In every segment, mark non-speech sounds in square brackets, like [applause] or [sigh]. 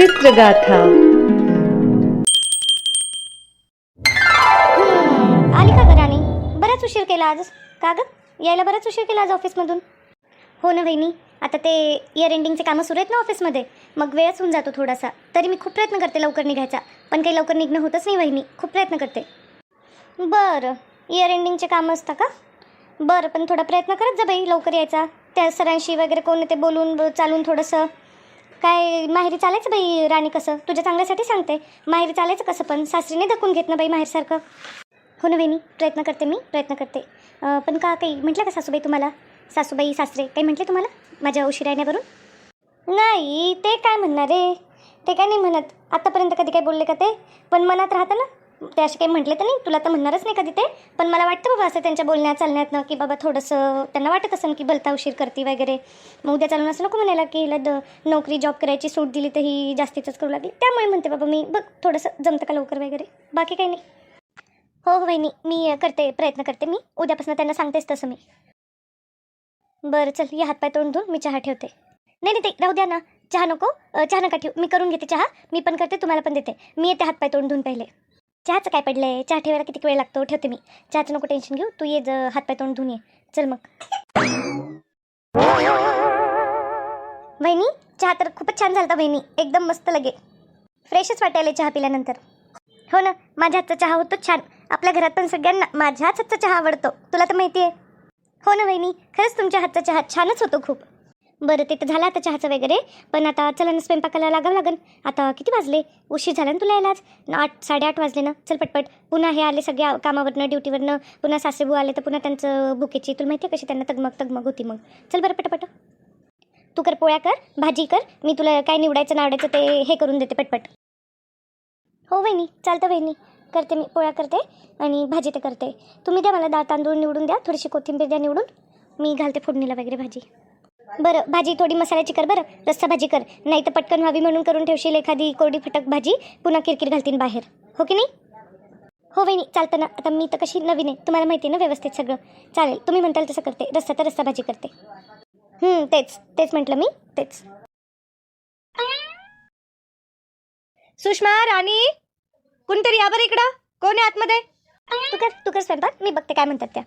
चित्रगाथा. आली का घराने राणी? बराच उशीर केला आज. का ग? यायला बराच उशीर केला आज ऑफिसमधून. हो ना वहिनी आता ते इयर एंडिंगचे कामं सुरू आहेत ना ऑफिसमध्ये. मग वेळच होऊन जातो थोडासा. तरी मी खूप प्रयत्न करते लवकर निघायचा. पण काही लवकर निघणं होतच नाही वहिनी. खूप प्रयत्न करते. बरं. इयर एंडिंगचे कामं असतं का? बरं पण थोडा प्रयत्न करत जा बाई लवकर यायचा. त्या सरांशी वगैरे कोण ते बोलून ब- चालून थोडंसं. काय माहेरी चालायचं बाई राणी कसं? तुझ्या चांगल्यासाठी सांगते. माहेरी चालायचं कसं पण? सासरीने धकून घेत ना बाई माहेरसारखं. हो ना वेणी प्रयत्न करते मी प्रयत्न करते. पण का काही म्हटलं का सासूबाई तुम्हाला? सासूबाई सासरे काही म्हटले तुम्हाला? माझ्या उशिरा येण्यावरून नाही ते काय म्हणणार रे? ते काय नाही म्हणत. आत्तापर्यंत कधी काय बोलले का ते? पण मनात राहतं ना? ते असे काही म्हटले तर नाही तुला तर म्हणणारच नाही कधी ते. पण मला वाटतं बाबा असं त्यांच्या बोलण्यात चालण्यातनं की बाबा थोडंसं त्यांना वाटत असेल की भलता उशीर करते वगैरे. मग उद्या चालून असं नको म्हणायला की हिला द नोकरी जॉब करायची सूट दिली तर ही जास्तीतच करू लागली. त्यामुळे म्हणते बाबा मी बघ थोडंसं जमतं का लवकर वगैरे. बाकी काही नाही. हो हो वहिनी मी करते प्रयत्न करते मी. उद्यापासून त्यांना सांगतेच तसं मी. बरं चल या हातपाय तोंड धुवून मी चहा ठेवते. नाही नाही ते राहू द्या ना. चहा नको. चहा नका ठेवू. मी करून घेते चहा. मी पण करते तुम्हाला पण देते. मी येते हातपाय तोंड धुवून पहिले. चहाचं काय पडलंय? चहा ठेवायला किती वेळ लागतो? ठेवते मी. चहाचं नको टेन्शन घेऊ. तू ये हातपाय तोंड धुऊन ये. चल मग. वहिनी चहा तर खूपच छान झाला वहिनी. एकदम मस्त लगे. फ्रेशच वाटायला चहा पिल्यानंतर. हो ना माझ्या हातचा चहा होतो छान. आपल्या घरात पण सगळ्यांना माझ्याच हातचा चहा आवडतो. तुला तर माहिती आहे हो ना वहिनी खरंच तुमच्या हातचा चहा छानच होतो खूप. बरं ते तर झालं आता चहाचं वगैरे. पण आता चला ना स्वयंपाकाला लागावं लागन. आता किती वाजले? उशीर झाला ना तुला यायला आज? न आठ साडेआठ वाजले ना. चल पटपट. पुन्हा हे आले सगळ्या कामावरनं ड्युटीवरनं. पुन्हा सासरेबू आले तर पुन्हा त्यांचं बुकेची. तुला माहिती आहे कशी त्यांना तगमग तगमग होती मग. चल बरं पटपट. तू कर पोळ्या कर भाजी कर. मी तुला काय निवडायचं नावडायचं ते हे करून देते पटपट. हो वहिनी चालतं वहिनी. करते मी पोळ्या करते आणि भाजी ते करते. तुम्ही द्या मला डाळ तांदूळ निवडून द्या. थोडीशी कोथिंबीर द्या निवडून. मी घालते फोडणीला वगैरे भाजी. बरं भाजी थोडी मसाल्याची कर बरं रस्सा भाजी कर. नाही तर पटकन व्हावी म्हणून करून ठेवशील एखादी कोरडी फटक भाजी पुन्हा किरकिर घालतीन बाहेर. हो की नाही? हो वहिनी चालतं ना. आता मी तर कशी नवीन आहे. तुम्हाला माहिती आहे ना व्यवस्थित सगळं. चालेल तुम्ही म्हणताल तसं करते. रस्सा तर रस्सा भाजी करते. तेच तेच म्हटलं मी. तेच. सुषमा राणी कोणतरी या बरं इकडं? कोण आहे आतमध्ये? तू कर तू कर स्वयंपाक. मी बघते काय म्हणतात त्या.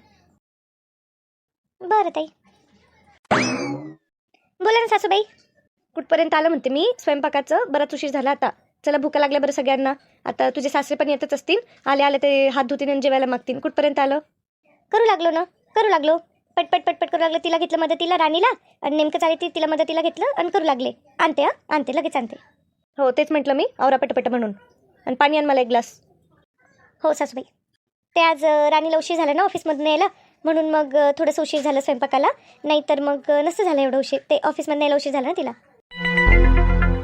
बरं ताई. बोला ना सासूबाई. कुठपर्यंत आलं म्हणते मी? स्वयंपाकाचं? बराच उशीर झाला आता. चला भुका लागल्या बरं सगळ्यांना. आता तुझे सासरे पण येतच असतील. आले आले ते हात धुतीन आणि जेवायला मागतील. कुठपर्यंत आलं? करू लागलो ना. करू लागलो. पटपट पटपट करू लागलं. तिला घेतलं मदतीला राणीला. आणि नेमकं चालेल ती तिला मदतीला घेतलं आणि करू लागले. आणते हा? आणते लगेच आणते. हो तेच म्हटलं मी. आवरा पटपट म्हणून. आणि पाणी आण मला एक ग्लास. हो सासूबाई. ते आज राणीला उशीर झाला ना ऑफिसमधून यायला. म्हणून मग थोडंसं उशीर झालं स्वयंपाकाला. नाहीतर मग नसतं झालं एवढं उशीर. ते ऑफिसमधून यायला उशीर झाला ना तिला.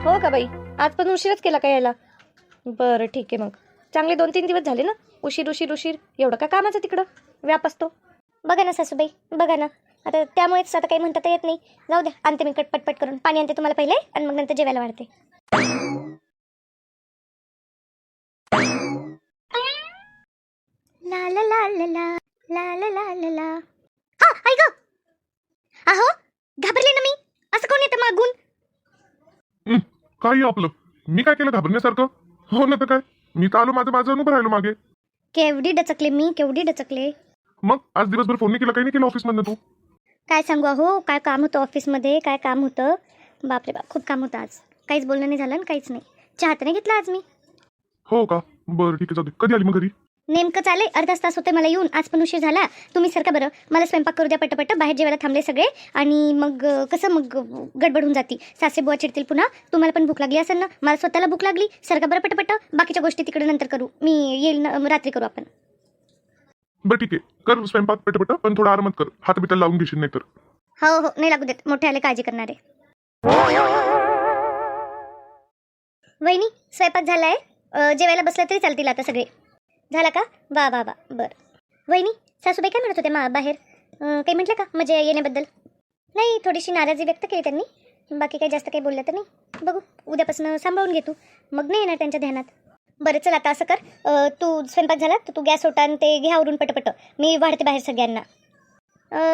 हो का बाई? आज पण उशीरच केला का यायला? बरं ठीक आहे मग. चांगले दोन तीन दिवस झाले ना? उशीर उशीर उशीर. एवढं का कामाचं तिकडं? व्याप असतो. बघा ना सासूबाई बघा ना. आता त्यामुळेच आता काही म्हणता तर येत नाही. जाऊ द्या आणते मी कट पटपट करून. पाणी आणते तुम्हाला पहिले आणि मग नंतर जेवायला वाढते. ला ला ला ला ला ला ला ला ला ला आ, ऐक अहो घाबरले ना मी असं कोण येतं मागून हं, काय आहे आपलं. मी काय केलं घाबरण्यासारखं? हो ना तर काय? मी तर आलो माझं माझं उभं राहिलो मागे. केवढी डचकले मी केवढी डचकले. मग आज दिवसभर फोन नाही केला काही नाही केलं ऑफिसमधनं तू? काय सांगू अहो काय काम होतं ऑफिसमध्ये काय काम होतं? बापरे बाप खूप काम होतं आज. काहीच बोलणं नाही झालं आणि काहीच नाही. चहा तर नाही घेतला आज मी? हो का? बरं ठीक आहे जाऊ दे. कधी आली मग घरी? नेमकं चालेल अर्धा तास होते मला येऊन. आज पण उशीर झाला. तुम्ही सारखं बरं. मला स्वयंपाक करू द्या पटपट. बाहेर जेवायला थांबले सगळे. आणि मग कसं मग गडबड होऊन जाती? सासे बुवा चिडतील पुन्हा. तुम्हाला पण भूक लागली असेल ना? मला स्वतःला भूक लागली. सारखं बरं पटपट. बाकीच्या गोष्टी तिकडे नंतर करू. मी येईल रात्री करू आपण. बरं ठीक आहे. कर स्वयंपाक पटपट पण थोडा आरामात कर. हात बिटाला लावून घेशील नाही तर हो हो. नाही लागू देत. मोठे आले काळजी करणारे. वहिनी स्वयंपाक झालाय. जेवायला बसला तरी चालतील आता सगळे. झाला का? वा वा वा. बरं. वहिनी सासूबाई काय म्हणत होते मा बाहेर? काही म्हटलं का मजा येण्याबद्दल? नाही थोडीशी नाराजी व्यक्त केली त्यांनी. बाकी काही जास्त काही बोललं तर नाही. बघू उद्यापासून सांभाळून घे तू मग नाही येणार त्यांच्या ध्यानात. बरं चल आता असं कर. तू स्वयंपाक झाला तर तू गॅस ओटा आणि ते घ्या आवरून पटपट. मी वाढते बाहेर सगळ्यांना.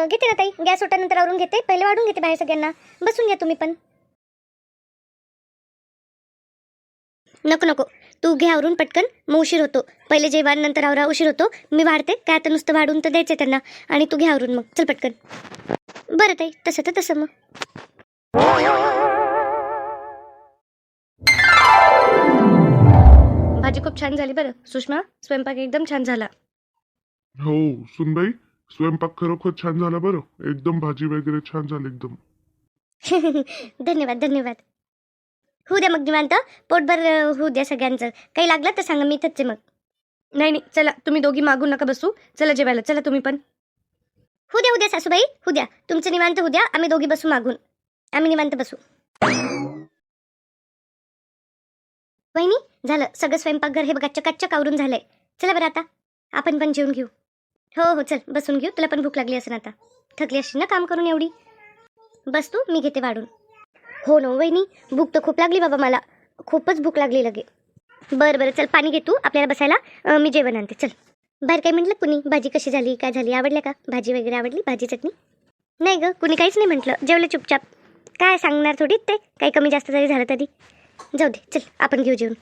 घेते ना ताई. गॅस ओटानंतर आवरून घेते. पहिले वाढून घेते बाहेर सगळ्यांना. बसून घ्या तुम्ही पण. नको नको. तू घे आवरून पटकन मग उशीर होतो. पहिले जेवण नंतर आवरा उशीर होतो. मी वाढते काय आता नुसतं वाढून तर द्यायचं त्यांना. आणि तू घे आवरून मग. चल पटकन. बरं ताई तसं तर तसं मग. भाजी खूप छान झाली बरं. सुषमा स्वयंपाक एकदम छान झाला. हो सुनबाई स्वयंपाक खरोखर छान झाला बरं. एकदम भाजी वगैरे छान झाली एकदम. [laughs] धन्यवाद धन्यवाद. होऊ द्या मग निवांत. पोटभर होऊ द्या सगळ्यांचं. काही लागलं तर सांगा मी इथंच आहे मग. नाही नाही चला तुम्ही दोघी मागून नका बसू. चला जेवायला चला तुम्ही पण. होऊ द्या उद्या सासूबाई होऊ द्या. तुमचं निवांत होऊ द्या आम्ही दोघी बसू मागून. आम्ही निवांत बसू. वहिनी झालं. सगळं स्वयंपाकघर हे बघा चकाचक आवरून झालंय. चला बरं आता. आपण पण जेवून घेऊ. हो हो चल बसून घेऊ. तुला पण भूक लागली असेल आता. थकली असशील ना काम करून एवढी? बस तू मी घेते वाढून. हो ना वहिनी भूक तर खूप लागली बाबा मला. खूपच भूक लागली लगे. बरं बरं चल पाणी घे तू आपल्याला बसायला. मी जेवण आणते चल. बाहेर काय म्हटलं कुणी? भाजी कशी झाली काय झाली? आवडल्या का? भाजी वगैरे आवडली? भाजी चटणी? नाही गं कुणी काहीच नाही म्हटलं. जेवलं चुपचाप. काय सांगणार थोडी ते? काही कमी जास्त जरी झालं तरी. जाऊ दे चल आपण घेऊ जेवण.